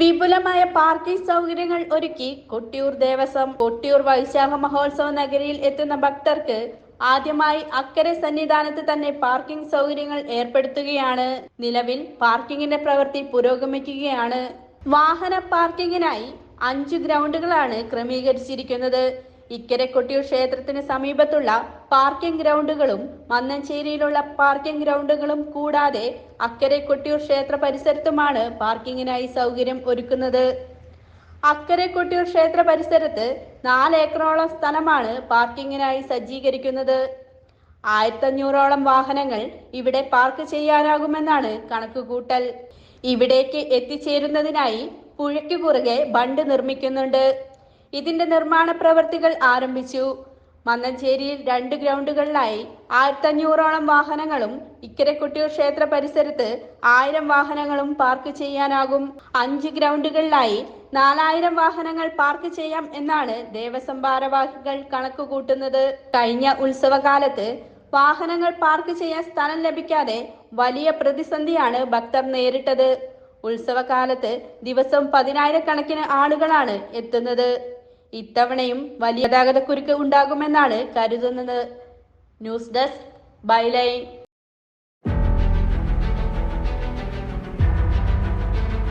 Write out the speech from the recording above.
വിപുലമായ പാർക്കിംഗ് സൗകര്യങ്ങൾ ഒരുക്കി കൊട്ടിയൂർ ദേവസ്വം കൊട്ടിയൂർ വൈശാഖ മഹോത്സവ നഗരിയിൽ എത്തുന്ന ഭക്തർക്ക് ആദ്യമായി അക്കരെ സന്നിധാനത്ത് തന്നെ പാർക്കിംഗ് സൗകര്യങ്ങൾ ഏർപ്പെടുത്തുകയാണ്. നിലവിൽ പാർക്കിങ്ങിന്റെ പ്രവൃത്തി പുരോഗമിക്കുകയാണ്. വാഹന പാർക്കിങ്ങിനായി അഞ്ച് ഗ്രൗണ്ടുകളാണ് ക്രമീകരിച്ചിരിക്കുന്നത്. ഇക്കരെ കൊട്ടിയൂർ ക്ഷേത്രത്തിന് സമീപത്തുള്ള പാർക്കിംഗ് ഗ്രൗണ്ടുകളും മന്നഞ്ചേരിയിലുള്ള പാർക്കിംഗ് ഗ്രൗണ്ടുകളും കൂടാതെ അക്കരെ കൊട്ടിയൂർ ക്ഷേത്ര പരിസരത്തുമാണ് പാർക്കിങ്ങിനായി സൗകര്യം ഒരുക്കുന്നത്. അക്കരെ കൊട്ടിയൂർ ക്ഷേത്ര പരിസരത്ത് നാല് ഏക്കറോളം സ്ഥലമാണ് പാർക്കിങ്ങിനായി സജ്ജീകരിക്കുന്നത്. ആയിരത്തഞ്ഞൂറോളം വാഹനങ്ങൾ ഇവിടെ പാർക്ക് ചെയ്യാനാകുമെന്നാണ് കണക്കുകൂട്ടൽ. ഇവിടേക്ക് എത്തിച്ചേരുന്നതിനായി പുഴയ്ക്ക് കുറുകെ ബണ്ട് നിർമ്മിക്കുന്നുണ്ട്. ഇതിന്റെ നിർമ്മാണ പ്രവൃത്തികൾ ആരംഭിച്ചു. മന്നഞ്ചേരിയിൽ രണ്ട് ഗ്രൗണ്ടുകളിലായി ആയിരത്തഞ്ഞൂറോളം വാഹനങ്ങളും ഇക്കരെ ക്ഷേത്ര പരിസരത്ത് ആയിരം വാഹനങ്ങളും പാർക്ക് ചെയ്യാനാകും. അഞ്ച് ഗ്രൗണ്ടുകളിലായി നാലായിരം വാഹനങ്ങൾ പാർക്ക് ചെയ്യാം എന്നാണ് ദേവസ്വം ഭാരവാഹികൾ കണക്കുകൂട്ടുന്നത്. കഴിഞ്ഞ ഉത്സവകാലത്ത് വാഹനങ്ങൾ പാർക്ക് ചെയ്യാൻ സ്ഥലം ലഭിക്കാതെ വലിയ പ്രതിസന്ധിയാണ് ഭക്തർ നേരിട്ടത്. ഉത്സവകാലത്ത് ദിവസം പതിനായിരക്കണക്കിന് ആളുകളാണ് എത്തുന്നത്. ഇത്തവണയും വലിയ ഗതാഗതക്കുരുക്ക് ഉണ്ടാകുമെന്നാണ് കരുതുന്നത്. News desk byline.